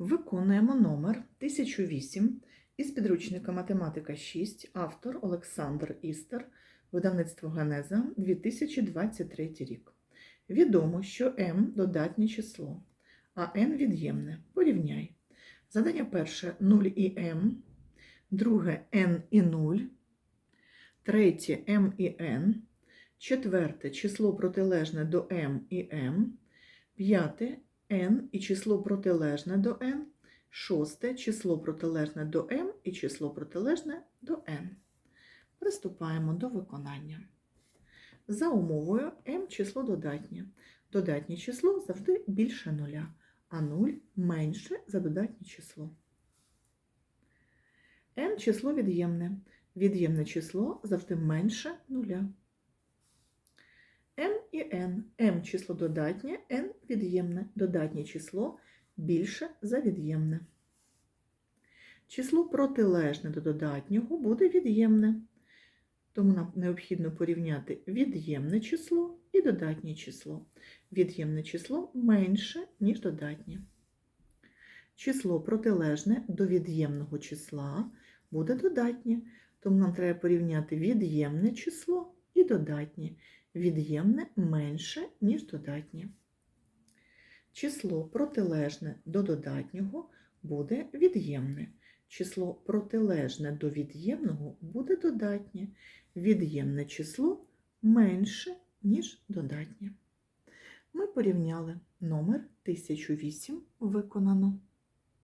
Виконуємо номер 1008 із підручника Математика 6, автор Олександр Істер, видавництво Генеза 2023 рік. Відомо, що m додатнє число, а n від'ємне. Порівняй. Задання перше 0 і m, друге n і 0, третє m і n, четверте число протилежне до m і m, п'яте n і число протилежне до n, шосте число протилежне до m і число протилежне до n. Приступаємо до виконання. За умовою m число додатнє. Додатнє число завжди більше нуля, а 0 менше за додатнє число. n число від'ємне. Від'ємне число завжди менше нуля. m і n. m число додатнє, n від'ємне. Додатнє число більше за від'ємне. Число протилежне до додатнього буде від'ємне. Тому нам необхідно порівняти від'ємне число і додатнє число. Від'ємне число менше, ніж додатнє. Число протилежне до від'ємного числа буде додатнє, тому нам треба порівняти від'ємне число і додатнє. Від'ємне менше, ніж додатнє. Число протилежне до додатнього буде від'ємне. Число протилежне до від'ємного буде додатнє. Від'ємне число менше, ніж додатнє. Ми порівняли номер 1008 виконано.